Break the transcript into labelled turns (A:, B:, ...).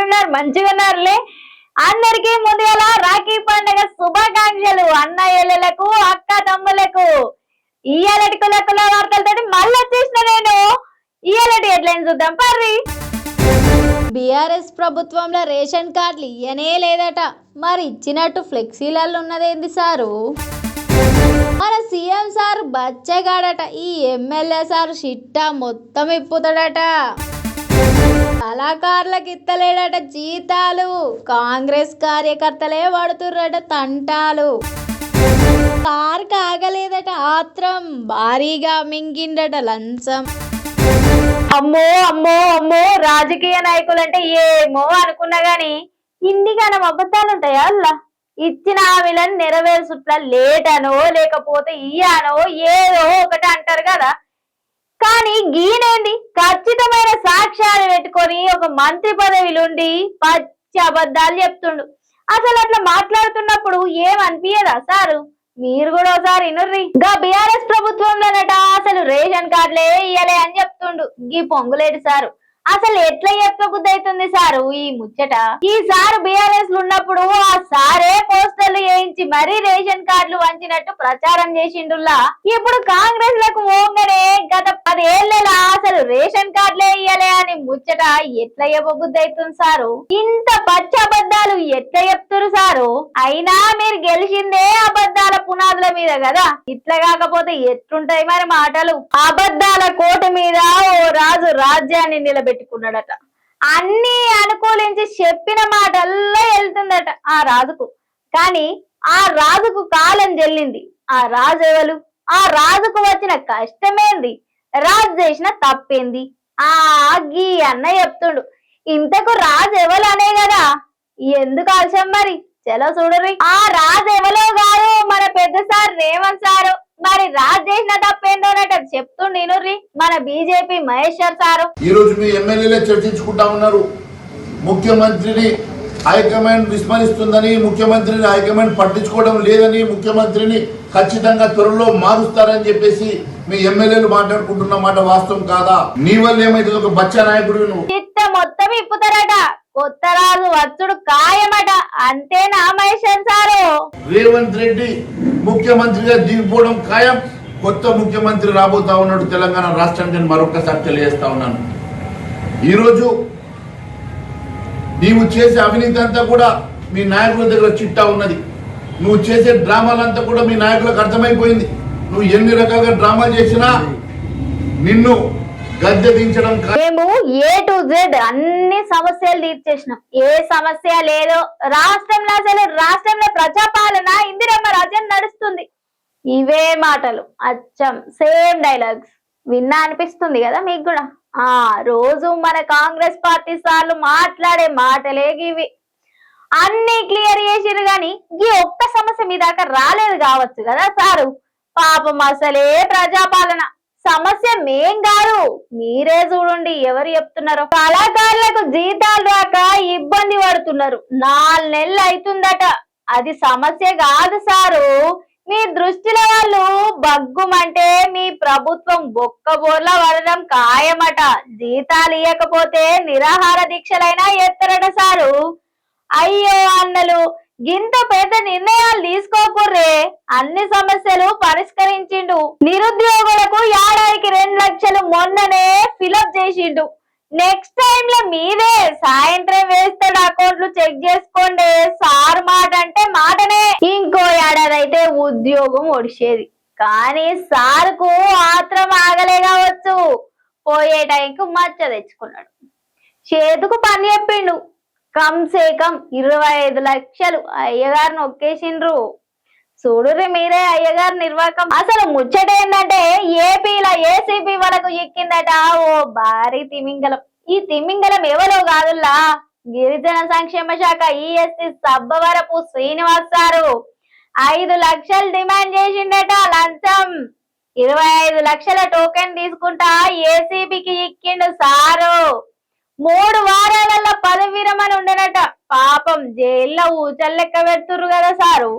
A: ఎట్లున్నారు మంచిగా ఉన్నారులే అందరికీ ముందుగా రాఖీ పండుగ శుభాకాంక్షలు. అన్నయ్యలకు అక్క తమ్ములకు ఇయ్యాలటి కుల కుల వార్తలతో మళ్ళీ వచ్చేసిన నేను. ఇయ్యాలటి హెడ్లైన్ చూద్దాం పర్రి.
B: బీఆర్ఎస్ ప్రభుత్వంలో రేషన్ కార్డులు ఇయ్యనే లేదట. మరి ఇచ్చినట్టు ఫ్లెక్సీలలో ఉన్నదేంది సారు? మన సీఎం సార్ బచ్చగాడట. ఈ ఎమ్మెల్యే సార్ షిట్టా మొత్తం ఇప్పుతాడట. కళాకారులకు ఇత్తలేడట జీతాలు. కాంగ్రెస్ కార్యకర్తలే పడుతుర్రట తంటాలు. కారు కాగలేదట ఆత్రం. భారీగా మింగిండట లంచం.
A: అమ్మో అమ్మో అమ్మో రాజకీయ నాయకులు అంటే ఏమో అనుకున్నా గాని ఇండిగానం అబద్ధాలు ఉంటాయా అల్లా? ఇచ్చిన హామీలను నెరవేర్చుట్లా లేటనో లేకపోతే ఇయ్యానో ఏదో కానీ గీనేంది? ఖచ్చితమైన సాక్ష్యాలు పెట్టుకొని ఒక మంత్రి పదవిలుండి పచ్చి అబద్ధాలు చెప్తుండు. అసలు అట్లా మాట్లాడుతున్నప్పుడు ఏం అనిపించదా సారు? మీరు కూడా ఒకసారి ఇనుర్రి. గా బీఆర్ఎస్ ప్రభుత్వంలోనట అసలు రేషన్ కార్డులే ఇయ్యలే అని చెప్తుండు. గీ పొంగులేడు సారు. అసలు ఎట్లా చెప్పబుద్ధి అవుతుంది సారు ఈ ముచ్చట? ఈ సారు లు ఉన్నప్పుడు ఆ సారే పోస్టర్లు వేయించి మరీ రేషన్ కార్డులు వంచినట్టు ప్రచారం చేసిండుల్లా. ఇప్పుడు కాంగ్రెస్లకు ఓంగనే గత పదేళ్ళలో అసలు రేషన్ కార్డులే ఇయ్యలే అని ముచ్చట ఎట్లా చెప్పబుద్ధి సారు? ఇంత పచ్చ అబద్ధాలు ఎట్లా చెప్తురు సారు? అయినా మీరు గెలిచిందే అబద్ధాల పునాదుల మీద కదా? ఇట్లా కాకపోతే ఎట్లుంటాయి మరి మాటలు? అబద్ధాల కోటు మీద ఓ రాజు రాజ్యాన్ని పెట్టుకున్నాడట. అన్ని అనుకూలించి చెప్పిన మాటల్లో వెళ్తుందట ఆ రాజుకు. కానీ ఆ రాజుకు కాలం చెల్లింది. ఆ రాజు ఎవరు? ఆ రాజుకు వచ్చిన కష్టమేంది? రాజు చేసిన తప్పేంది? ఆ గీ అన్న చెప్తుండు. ఇంతకు రాజు ఎవరు అనే కదా? ఎందుకు ఆలస్యం మరి? చలో చూడరి. ఆ రాజు ఎవరో కాదు మన పెద్ద సార్ రేవంత్ సార్. మరి రాజు చేసిన తప్పేందోనట చెప్తుండినుర్రి మన బీజేపీ మహేశ్వర్ సారు.
C: ఈ రోజు మీ ఎమ్మెల్యేలే చర్చించుకుంటా ఉన్నారు. ముఖ్యమంత్రిని హైకమాండ్ విస్మరిస్తుందని ముఖ్యమంత్రిని హైకమాండ్ పట్టించుకోవడం లేదని ముఖ్యమంత్రిని ఖచ్చితంగా త్వరలో మారుస్తారని చెప్పేసి మీ ఎమ్మెల్యేలు మాట్లాడుకుంటున్న మాట వాస్తవం కాదా? నీ వల్ల ఏమైతుంది? ఒక బచ్చా నాయకుడు నువ్వు.
A: చిత్త మొత్తం ఇప్పుతారట. కొత్త రాజు వచ్చుడు ఖాయమట. అంతేనా మహేశ్వర్ సారు?
C: రేవంత్ రెడ్డి ముఖ్యమంత్రిగా దిగిపోవడం ఖాయం. కొత్త ముఖ్యమంత్రి రాబోతా ఉన్నాడు తెలంగాణ రాష్ట్రానికి నేను మరొకసారి తెలియజేస్తా ఉన్నాను. ఈరోజు నీవు చేసే అవినీతి అంతా కూడా మీ నాయకుల దగ్గర చిట్టా ఉన్నది. నువ్వు చేసే డ్రామాలంతా కూడా మీ నాయకులకు అర్థమైపోయింది. నువ్వు ఎన్ని రకాలుగా డ్రామాలు చేసినా నిన్ను గద్దె దించడం
A: మేము ఏ టు జెడ్ అన్ని సమస్యలు తీర్చేసినాం ఏ సమస్య లేదో రాష్ట్రంలో అసలు రాష్ట్రంలో ప్రజాపాలన ఇందిరమ్మ రాజ్యం నడుస్తుంది. ఇవే మాటలు. అచ్చం. Same dialogues. విన్నా అనిపిస్తుంది కదా మీకు కూడా. ఆ రోజు మన కాంగ్రెస్ పార్టీ సార్లు మాట్లాడే మాటలే ఇవి అన్ని క్లియర్ చేసిరు గాని ఈ ఒక్క సమస్య మీ దాకా రాలేదు కావచ్చు కదా సారు. పాపం అసలే ప్రజాపాలన. సమస్య మేం కాదు మీరే చూడండి ఎవరు చెప్తున్నారో. కళాకారులకు జీతాలు రాక ఇబ్బంది పడుతున్నారు. నాలుగు నెలలు అవుతుందట అది సమస్య కాదు సారు. మీ దృష్టిలో వాళ్ళు బగ్గుమంటే మీ ప్రభుత్వం బొక్కబోర్లా పడడం ఖాయమట. జీతాలు ఇవ్వకపోతే నిరాహార దీక్షలైనా ఎత్తరట సారు. అయ్యో అన్నలు గింత పెద్ద నిర్ణయాలు తీసుకోకుర్రే. అన్ని సమస్యలు పరిష్కరించిండు. నిరుద్యోగులకు ఏడాదికి రెండు లక్షలు మొన్ననే ఫిలప్ చేసిండు. నెక్స్ట్ టైమ్లో మీరే సాయంత్రం వేస్తాడు అకౌంట్లు చెక్ చేసుకోండి. సార్ మాట అంటే మాటనే. ఇంకో ఏడాది అయితే ఉద్యోగం ఒడిసేది. కానీ సార్కు ఆత్రం ఆగలే కావచ్చు. పోయే టైంకు మచ్చ తెచ్చుకున్నాడు. చేతుకు పని చెప్పిండు. కమ్సే కమ్ ఇరవై ఐదు లక్షలు. అయ్యగారు ఒక్కేసిండ్రు. చూడుర్రి మీరే అయ్యగారు నిర్వాహకం అసలు ముచ్చట ఏంటంటే ఏపీలో ఏసీపీ వాళ్ళకు ఎక్కిందట ఓ భారీ తిమింగలం ఈ తిమింగలం ఎవరో కాదుల్లా? గిరిజన సంక్షేమ శాఖ ఈఎస్సి సబ్బవరపు శ్రీనివాస్ సారు. ఐదు లక్షలు డిమాండ్ చేసిండట లంచం. ఇరవై ఐదు లక్షల టోకెన్ తీసుకుంటా ఏసీబీకి ఎక్కిండు సారు. మూడు వారాలలో ఉండనట పాపం జైల్లో ఊచల్ లెక్క పెడుతుర్రు కదా సారు.